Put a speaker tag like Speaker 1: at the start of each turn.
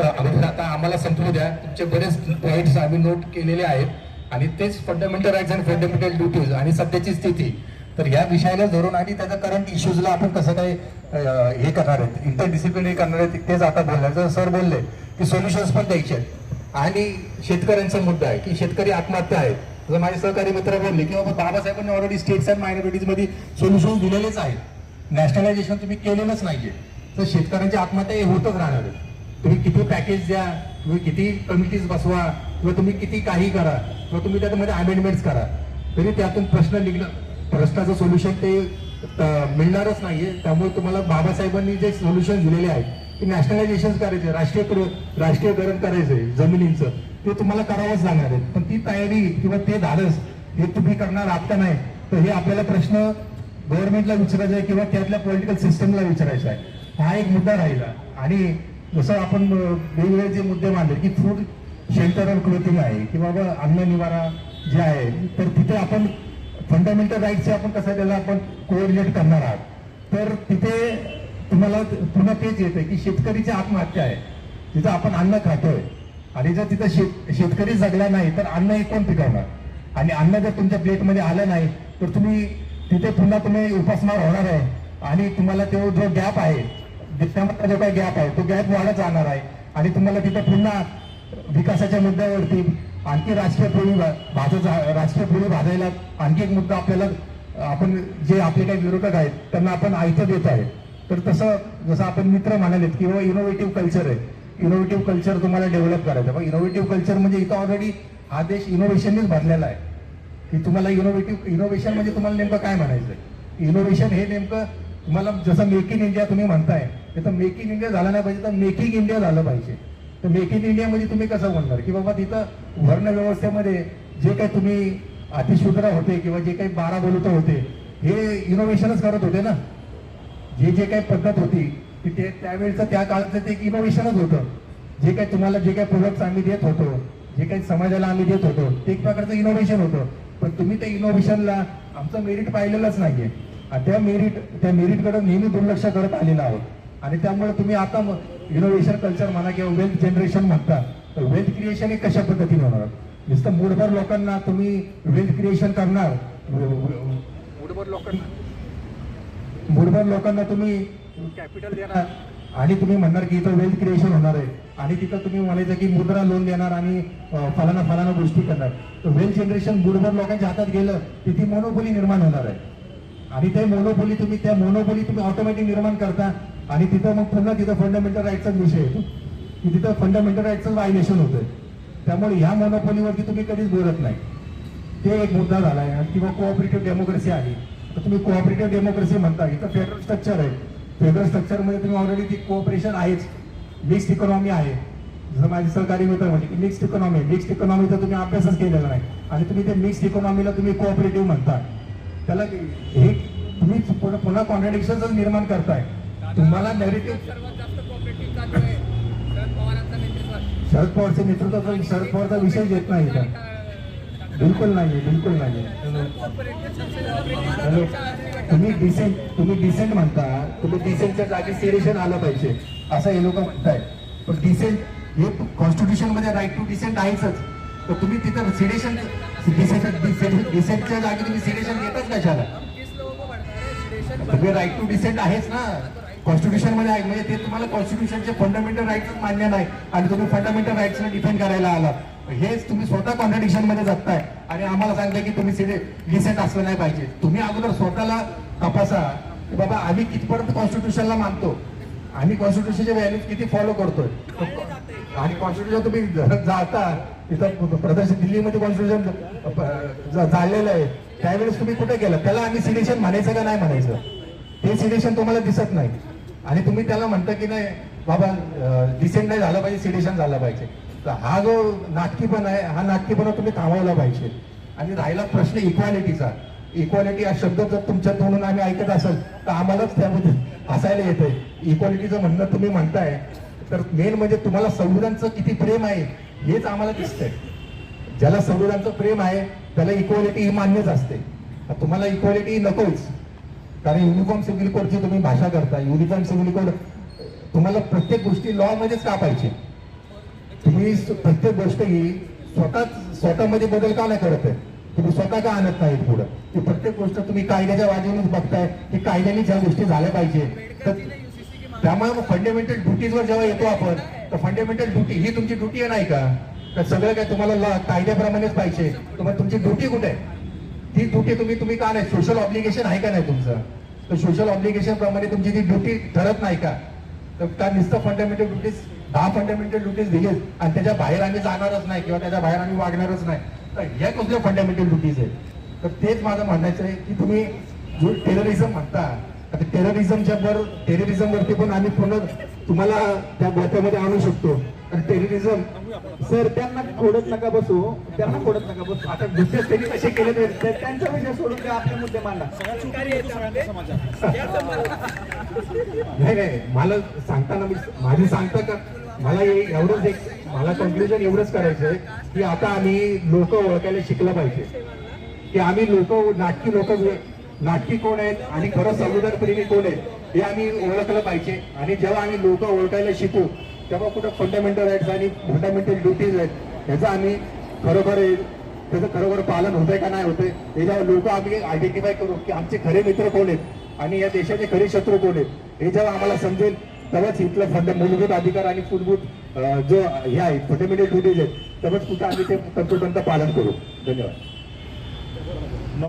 Speaker 1: अगोदर आता आम्हाला समजू द्या तुमचे बरेच पॉईंट्स आम्ही नोट केलेले आहेत. आणि तेच fundamental rights and fundamental duties आणि सध्याची स्थिती. तर या विषयाला धरून आणि त्याच्या करंट इश्यूजला आपण कसं काय हे करणार आहेत? इंटरडिसिप्लिनरी करणार आहेत तेच आता बोलणार. जर सर बोलले की सोल्युशन्स पण द्यायचे आहेत. आणि शेतकऱ्यांचा मुद्दा आहे की शेतकरी आत्महत्या आहेत. जर माझे सहकारी मित्र बोलले की बाबा बाबासाहेबांनी ऑलरेडी स्टेट्स अँड मायनॉरिटीजमध्ये सोल्युशन दिलेलेच आहेत. नॅशनलायझेशन तुम्ही केलेलंच नाहीये. तर शेतकऱ्यांची आत्महत्या हे होतच राहणार आहे. तुम्ही किती पॅकेज द्या तुम्ही किती कमिटीज बसवा किंवा तुम्ही किती काही करा किंवा तुम्ही त्याच्यामध्ये अमेंडमेंट्स करा. तरी त्यातून प्रश्न निघणं प्रश्नाचं सोल्युशन ते मिळणारच मिळणारच नाहीये. त्यामुळे तुम्हाला बाबासाहेबांनी जे सोल्युशन दिलेले आहे ते नॅशनलायझेशन करायचे राष्ट्रीय राष्ट्रीयकरण करायचंय जमिनींचं. ते तुम्हाला करावंच लागणार आहे. पण ती तयारी किंवा ते धाडस हे तुम्ही करणार आहात का नाही तर हे आपल्याला प्रश्न गव्हर्नमेंटला विचारायचा आहे किंवा त्यातल्या पॉलिटिकल सिस्टमला विचारायचा आहे. हा एक मुद्दा राहिला. आणि जसं आपण वेगवेगळे जे मुद्दे मांडले की फूड शेल्टर क्लोथिंग आहे की बाबा अन्न निवारा जे आहे तर तिथे आपण फंडामेंटल राईटचे आपण कसं त्याला आपण कोऑर्डिनेट करणार आहात. तर तिथे तुम्हाला पुन्हा तेच येतं की शेतकरीची आत्महत्या आहे. तिथं आपण अन्न खातोय आणि जर तिथं शेत शेतकरी जगला नाही तर अन्न हे कोण पिकवणार? आणि अन्न जर तुमच्या प्लेटमध्ये आलं नाही तर तुम्ही तिथे पुन्हा तुम्ही उपासमार होणार आहे. आणि तुम्हाला तो जो गॅप आहे त्यामधला जो काही गॅप आहे तो गॅप वाढत जाणार आहे. आणि तुम्हाला तिथे पुन्हा विकासाच्या मुद्द्यावरती आणखी राजकीय पोळी भाजत राजकीय पोळी भाजायला आणखी एक मुद्दा आपल्याला आपण जे आपले काही विरोधक आहेत त्यांना आपण आयतं देत आहे. तर तसं जसं आपण मित्र म्हणालेत किंवा इनोव्हेटिव्ह कल्चर आहे. इनोव्हेटिव्ह कल्चर तुम्हाला डेव्हलप करायचं. मग इनोव्हेटिव्ह कल्चर म्हणजे इथं ऑलरेडी हा देश इनोव्हेशननीच भरलेला आहे. की तुम्हाला इनोव्हेटिव्ह इनोव्हेशन म्हणजे तुम्हाला नेमकं काय म्हणायचं इनोव्हेशन हे नेमकं तुम्हाला जसं मेक इन इंडिया तुम्ही म्हणताय तर मेक इन इंडिया झाला नाही पाहिजे तर मेकिंग इंडिया झालं पाहिजे. तर मेक इन इंडिया मध्ये तुम्ही कसं म्हणणार की बाबा तिथं वर्ण व्यवस्थेमध्ये जे काही तुम्ही अतिशूद्र होते किंवा जे काही बारा बोलत होते हे इनोव्हेशनच करत होते ना? जे जे काही पद्धत होती की ते त्यावेळेचं त्या काळाचं ते इनोव्हेशनच होतं. जे काही तुम्हाला जे काही प्रोडक्ट्स आम्ही देत होतो जे काही समाजाला आम्ही देत होतो ते एक प्रकारचं इनोव्हेशन होतं. पण तुम्ही त्या इनोव्हेशनला आमचं मेरिट पाहिलेलंच नाहीये. त्या मेरिट त्या मेरिटकडे नेहमी दुर्लक्ष करत आलेलं आहोत. आणि त्यामुळे तुम्ही आता इनोव्हेशन कल्चर म्हणा किंवा वेल्थ जनरेशन म्हणता. तर वेल्थ क्रिएशन हे कशा पद्धतीने होणार? नुसतं मूडभर लोकांना तुम्ही वेल्थ क्रिएशन करणार. मूडभर लोकांना? मूडभर लोकांना तुम्ही कॅपिटल देणार. आणि तुम्ही म्हणणार की इथं वेल्थ क्रिएशन होणार आहे. आणि तिथं तुम्ही म्हणायचं की मुद्रा लोन देणार आणि फलाना फलाना गोष्टी करणार. तर वेल्थ जनरेशन मूडभर लोकांच्या हातात गेलं की ती मोनोपोली निर्माण होणार आहे. आणि ते मोनोपोली तुम्ही त्या मोनोपोली तुम्ही ऑटोमॅटिक निर्माण करता आणि तिथं मग पुन्हा तिथं फंडामेंटल राईटचाच विषय येतो की तिथं फंडामेंटल राईटचं व्हायलेशन होतंय. त्यामुळे ह्या मोनोपोलीवरती तुम्ही कधीच बोलत नाही. ते एक मुद्दा झाला आहे किंवा कोऑपरेटिव्ह डेमोक्रेसी आली तर तुम्ही कोऑपरेटिव्ह डेमोक्रेसी म्हणता इथं फेडरल स्ट्रक्चर आहे. फेडरल स्ट्रक्चरमध्ये तुम्ही ऑलरेडी ती कोऑपरेशन आहेच. मिक्स्ड इकॉनॉमी आहे. जसं माझे सहकारी मित्र म्हणजे की मिक्स्ड इकॉनॉमी मिक्स्ड इकॉनॉमीचा तुम्ही अभ्यासच केलेला नाही. आणि तुम्ही ते मिक्स्ड इकॉनॉमीला तुम्ही कोऑपरेटिव्ह म्हणता. त्याला हे तुम्ही पुन्हा कॉन्ट्रडिक्शनच निर्माण करताय तुम्हाला
Speaker 2: शरद पवारांचा नेतृत्वात
Speaker 1: शरद पवारचा विषय येत नाही इथं. बिलकुल नाहीये बिलकुल नाहीये. हॅलो तुम्ही डिसेंट तुम्ही डिसेंट म्हणता तुम्ही डिसेंटच्या जागी सिरेशन आलं पाहिजे असं हे लोक म्हणताय. पण डिसेंट हे कॉन्स्टिट्यूशनमध्ये राईट टू डिसेंट आहेच तर तुम्ही तिथं सिरेशन डिसेंटच्या जागी तुम्ही सिरेशन घेतच कशाला तुम्ही राईट टू डिसेंट आहेच ना. कॉन्स्टिट्यूशनमध्ये आहे. म्हणजे ते तुम्हाला कॉन्स्टिट्यूशनचे फंडामेंटल राईट्स मान्य नाही. आणि तुम्ही फंडामेंटल राईट्सला डिफेंड करायला आलात. हेच तुम्ही स्वतः कॉन्ट्रडिक्शनमध्ये जगताय. आणि आम्हाला सांगताय की तुम्ही सिडे डिसेंट असलं नाही पाहिजे. तुम्ही अगोदर स्वतःला तपासा. की बाबा आम्ही कितपर्यंत कॉन्स्टिट्यूशनला मानतो? आम्ही कॉन्स्टिट्यूशनचे व्हॅल्यूज किती फॉलो करतोय? आणि कॉन्स्टिट्यूशन तुम्ही जाता तिथं प्रदर्शन दिल्लीमध्ये कॉन्स्टिट्युशन झालेलं आहे. त्यावेळेस तुम्ही कुठे गेला? त्याला आम्ही सिलेक्शन म्हणायचं का नाही म्हणायचं? ते सिलेक्शन तुम्हाला दिसत नाही. आणि तुम्ही त्याला म्हणता की नाही बाबा डिसेंट नाही झालं पाहिजे सिलेक्शन झालं पाहिजे. तर हा जो नाटकीपणा आहे हा नाटकीपणा तुम्ही थांबवला पाहिजे. आणि राहिला प्रश्न इक्वालिटीचा इक्वालिटी हा शब्द जर तुमच्या तोंडून आम्ही ऐकत असेल तर आम्हालाच त्यामध्ये हसायला येतंय. इक्वालिटीचं म्हणणं तुम्ही म्हणताय तर मेन म्हणजे तुम्हाला संविधानचं किती प्रेम आहे हेच आम्हाला दिसतंय. ज्याला संविधानचं प्रेम आहे त्याला इक्वालिटी ही मान्यच असते. तुम्हाला इक्वालिटी नकोच. कारण युनिफॉर्म सिव्हिल कोडची तुम्ही भाषा करता युनिफॉर्म सिव्हिल कोड तुम्हाला प्रत्येक गोष्टी लॉ मध्येच का पाहिजे तुम्ही प्रत्येक गोष्ट ही स्वतः स्वतःमध्ये बदल का नाही करत आहे? तुम्ही स्वतः का आणत नाहीत पुढं? की प्रत्येक गोष्ट तुम्ही कायद्याच्या बाजूनेच बघताय की कायद्याने ज्या गोष्टी झाल्या पाहिजे तर त्यामुळे मग फंडामेंटल ड्युटीजवर जेव्हा येतो आपण तर फंडामेंटल ड्युटी ही तुमची ड्युटी आहे नाही का? तर सगळं काय तुम्हाला ला- कायद्याप्रमाणेच पाहिजे. तुम्हाला तुमची ड्युटी कुठे? आहे ती ड्युटी तुम्ही तुम्ही का नाही? सोशल ऑब्लिगेशन आहे का नाही तुमचं? तर सोशल ऑब्लिगेशन प्रमाणे तुमची ती ड्युटी ठरत नाही का? तर त्या नुसतं फंडामेंटल ड्युटीज दहा फंडामेंटल ड्युटीज दिलीत. आणि त्याच्या बाहेर आम्ही जाणारच नाही किंवा त्याच्या बाहेर आम्ही वागणारच नाही. तर ह्या कुठल्या फंडामेंटल ड्युटीज आहेत? तर तेच माझं म्हणायचं आहे की तुम्ही जो टेररिझम म्हणता आता टेररिझमच्या वर टेररिझमवरती पण आम्ही पुन्हा तुम्हाला त्या गोत्यामध्ये आणू शकतो. आणि टेररिझम
Speaker 3: सर त्यांना खोडत नका बसू. त्यांना खोडत नका बसू.
Speaker 1: आता दुसरे त्यांनी कसे केले
Speaker 3: तर त्यांचा विषय सोडून ते आपले मुद्दे मांडा.
Speaker 1: नाही नाही मला सांगताना मी माझी सांगता का? मला हे एवढंच एक मला कन्क्लुजन एवढंच करायचं आहे की आता आम्ही लोक ओळखायला शिकलं पाहिजे. की आम्ही लोक नाटकी लोक नाटकी कोण आहेत आणि खरं संविधान प्रेमी कोण आहेत हे आम्ही ओळखलं पाहिजे. आणि जेव्हा आम्ही लोक ओळखायला शिकू तेव्हा कुठं फंडामेंटल राईट्स आणि फंडामेंटल ड्युटीज आहेत ह्याचं आम्ही खरोखर त्याचं खरोखर पालन होतंय का नाही होतंय हे जेव्हा लोक आम्ही आयडेंटिफाय करू की आमचे खरे मित्र कोण आहेत आणि या देशाचे खरे शत्रू कोण आहेत. हे जेव्हा आम्हाला समजेल तेव्हाच इथलं फंड मूलभूत अधिकार आणि मूलभूत जो हे आहे फंडामेंटल ड्युटीज आहेत तेव्हाच कुठं आम्ही ते तंतोतंत पालन करू. धन्यवाद.